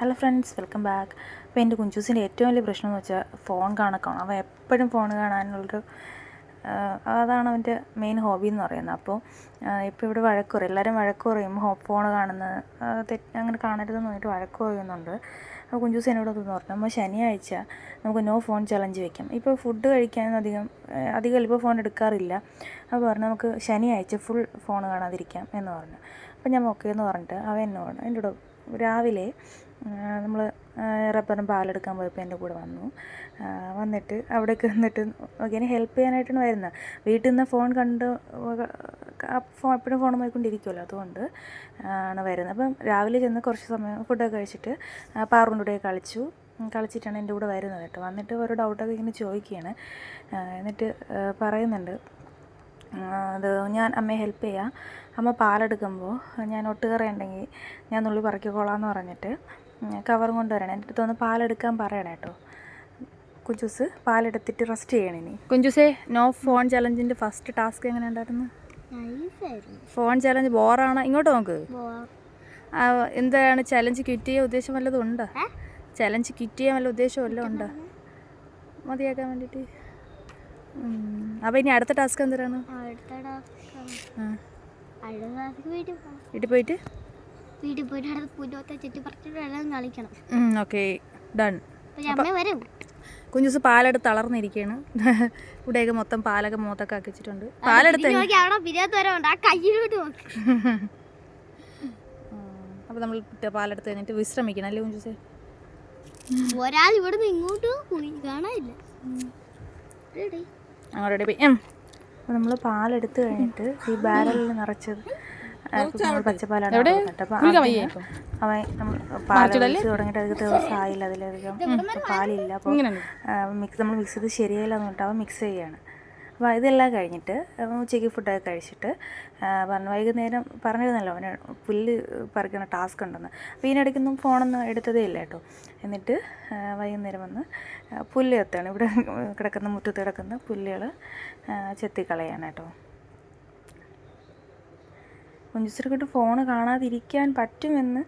Hello friends welcome back അപ്പോൾ എന്റെ കുഞ്ചൂസിന്റെ ഏറ്റവും വലിയ പ്രശ്നം എന്ന് വെച്ചാൽ ഫോൺ കാണക്കാണ്. അവൻ എപ്പോഴും ഫോൺ കാണാനുള്ളൊരു അതാണ് അവന്റെ മെയിൻ ഹോബി എന്ന് പറയുന്നത്. അപ്പോൾ ഇപ്പോൾ ഇവിടെ വഴക്ക് പറയും. എല്ലാവരും വഴക്ക് പറയും ഫോൺ കാണുന്നത്. തെറ്റ് അങ്ങനെ കാണരുതെന്ന് പറഞ്ഞിട്ട് വഴക്ക് പറയുന്നുണ്ട്. അപ്പോൾ കുഞ്ചൂസ് എന്നോട് ഒന്ന് പറഞ്ഞു. നമ്മൾ ശനിയാഴ്ച നമുക്ക് നോ ഫോൺ ചലഞ്ച് വെക്കാം. ഇപ്പോൾ ഫുഡ് കഴിക്കാനൊന്നും അധികം അധികം ഇപ്പോൾ ഫോൺ എടുക്കാറില്ല. അപ്പോൾ പറഞ്ഞു നമുക്ക് ശനിയാഴ്ച ഫുൾ ഫോൺ കാണാതിരിക്കാം എന്ന് പറഞ്ഞു. അപ്പോൾ ഞാൻ ഓക്കെ എന്ന് പറഞ്ഞിട്ട് അവൻ എന്നോട് എന്റെ കൂടെ രാവിലെ നമ്മൾ റബ്ബറും പാലെടുക്കാൻ പോയപ്പോൾ എന്റെ കൂടെ വന്നു. വന്നിട്ട് അവിടേക്ക് വന്നിട്ട് നോക്കിയാൽ ഹെൽപ്പ് ചെയ്യാനായിട്ടാണ് വരുന്നത്. വീട്ടിൽ നിന്ന് ഫോൺ കണ്ട് ഫോൺ എപ്പോഴും ഫോൺ നോക്കിക്കൊണ്ടിരിക്കുമല്ലോ അതുകൊണ്ട് ആണ് വരുന്നത്. അപ്പം രാവിലെ ചെന്ന് കുറച്ച് സമയം ഫുഡൊക്കെ കഴിച്ചിട്ട് പാറുന്റെ കൂടെ കളിച്ചു. കളിച്ചിട്ടാണ് എന്റെ കൂടെ വരുന്നത് കേട്ടോ. വന്നിട്ട് ഓരോ ഡൗട്ടൊക്കെ ഇങ്ങനെ ചോദിക്കുകയാണ്. എന്നിട്ട് പറയുന്നുണ്ട്. അത് ഞാൻ അമ്മയെ ഹെൽപ്പ് ചെയ്യാം. അമ്മ പാലെടുക്കുമ്പോൾ ഞാൻ ഒട്ടുകറി ഉണ്ടെങ്കിൽ ഞാൻ നുള്ളി പറക്കിക്കോളാം എന്ന് പറഞ്ഞിട്ട് കവറും കൊണ്ടുവരണം എന്റെ അടുത്ത് ഒന്ന് പാലെടുക്കാൻ പറയണം കേട്ടോ. കുഞ്ചൂസ് പാലെടുത്തിട്ട് റെസ്റ്റ് ചെയ്യണം ഇനി. കുഞ്ചൂസേ നോ ഫോൺ ചലഞ്ചിന്റെ ഫസ്റ്റ് ടാസ്ക് എങ്ങനെ ഉണ്ടായിരുന്നു? ഫോൺ ചലഞ്ച് ബോറാണ് ഇങ്ങോട്ട് നോക്ക്. എന്താണ് ചലഞ്ച് ക്വിറ്റ് ചെയ്യാൻ ഉദ്ദേശം വല്ലതും ഉണ്ടോ? ചലഞ്ച് ക്വിറ്റ് ചെയ്യാൻ വല്ല ഉദ്ദേശം വല്ലതും ഉണ്ടോ? മതിയാക്കാൻ വേണ്ടിയിട്ട്. അപ്പോൾ ഇനി അടുത്ത ടാസ്ക് എന്തിനാണ്? വീട്ടിൽ പോയിട്ട്? വീട്ടിൽ പോയിട്ട് അടുത്ത് പുല്ലോത്തെ ചുറ്റി പറിച്ചിട്ട് എല്ലാം കളിക്കണം. ഓക്കെ ഡൺ വരും. കുഞ്ഞുസ് പാലെടുത്ത് തളർന്നിരിക്കുകയാണ്. ഇവിടെയൊക്കെ മൊത്തം പാലൊക്കെ മൂത്തൊക്കെ ആക്കിച്ചിട്ടുണ്ട് പാലെടുത്ത് അപ്പോൾ നമ്മൾ പാലെടുത്ത് കഴിഞ്ഞിട്ട് വിശ്രമിക്കണം അല്ലേ കുഞ്ഞുസേ ഒരാൾ ഇവിടുന്ന് ഇങ്ങോട്ട് കാണാനില്ല? അങ്ങോട്ട് പോയി. അപ്പോൾ നമ്മൾ പാലെടുത്ത് കഴിഞ്ഞിട്ട് ഈ ബാരലിൽ നിറച്ചത് നമ്മൾ പച്ചപ്പാലാണ് അപ്പോൾ അവൻ നമ്മൾ പാൽ തുടങ്ങിയിട്ട് അധികം ദിവസമായില്ല അതിലധികം. പാലില്ല. അപ്പോൾ മിക്സ് നമ്മൾ മിക്സ് ചെയ്ത് ശരിയായില്ല എന്ന് പറഞ്ഞിട്ട് അവൻ മിക്സ് ചെയ്യാണ്. അപ്പോൾ ഇതെല്ലാം കഴിഞ്ഞിട്ട് ഉച്ചയ്ക്ക് ഫുഡൊക്കെ കഴിച്ചിട്ട് പറഞ്ഞു വൈകുന്നേരം പറഞ്ഞിരുന്നല്ലോ അവന് പുല്ല് പറിക്കണ ടാസ്ക് ഉണ്ടെന്ന്. അപ്പോൾ ഇതിനിടയ്ക്കൊന്നും ഫോണൊന്നും എടുത്തതേ ഇല്ല കേട്ടോ. എന്നിട്ട് വൈകുന്നേരം വന്ന് പുല്ല് എത്താണ് ഇവിടെ കിടക്കുന്ന മുറ്റത്ത് കിടക്കുന്ന പുല്ലുകൾ ചെത്തിക്കളയാണ് കേട്ടോ. കുഞ്ചുസിനെക്കൊണ്ട് ഫോൺ കാണാതിരിക്കാൻ പറ്റുമെന്ന്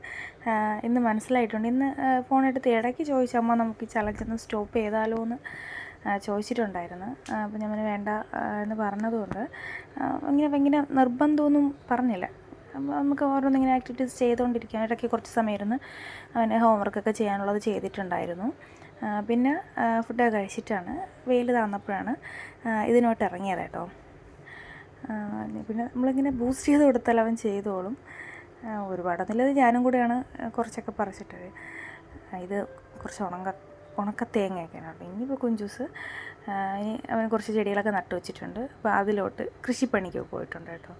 ഇന്ന് മനസ്സിലായിട്ടുണ്ട്. ഇന്ന് ഫോൺ എടുത്ത് ഇടയ്ക്ക് ചോദിച്ചു അമ്മ നമുക്ക് ഈ ചലഞ്ച് ഒന്ന് സ്റ്റോപ്പ് ചെയ്താലോ എന്ന് ചോദിച്ചിട്ടുണ്ടായിരുന്നു. അപ്പം ഞാൻ പറഞ്ഞു വേണ്ട എന്ന് പറഞ്ഞതുകൊണ്ട് ഇങ്ങനെ ഇങ്ങനെ നിർബന്ധമൊന്നും പറഞ്ഞില്ല. അപ്പോൾ നമുക്ക് ഓരോന്നിങ്ങനെ ആക്ടിവിറ്റീസ് ചെയ്തുകൊണ്ടിരിക്കാൻ ഇടയ്ക്ക് കുറച്ച് സമയം ഇരുന്ന് അവന് ഹോംവർക്കൊക്കെ ചെയ്യാനുള്ളത് ചെയ്തിട്ടുണ്ടായിരുന്നു. പിന്നെ ഫുഡൊക്കെ കഴിച്ചിട്ടാണ് വെയിൽ താന്നപ്പോഴാണ് ഇതിനോട്ട് ഇറങ്ങിയത് കേട്ടോ. പിന്നെ നമ്മളിങ്ങനെ ബൂസ്റ്റ് ചെയ്ത് കൊടുത്താൽ അവൻ ചെയ്തോളും. ഒരുപാട് ഒരുപാടൊന്നുമില്ല ഞാനും കൂടെയാണ് കുറച്ചൊക്കെ പറിച്ചിട്ടത്. ഇത് കുറച്ച് ഉണക്ക ഉണക്ക തേങ്ങയൊക്കെയാണ് ഉണ്ട് ഇനിയിപ്പോൾ കുഞ്ചൂസ് ഇനി അവൻ കുറച്ച് ചെടികളൊക്കെ നട്ടു വെച്ചിട്ടുണ്ട് അപ്പോൾ അതിലോട്ട് കൃഷിപ്പണിക്ക് പോയിട്ടുണ്ട് കേട്ടോ.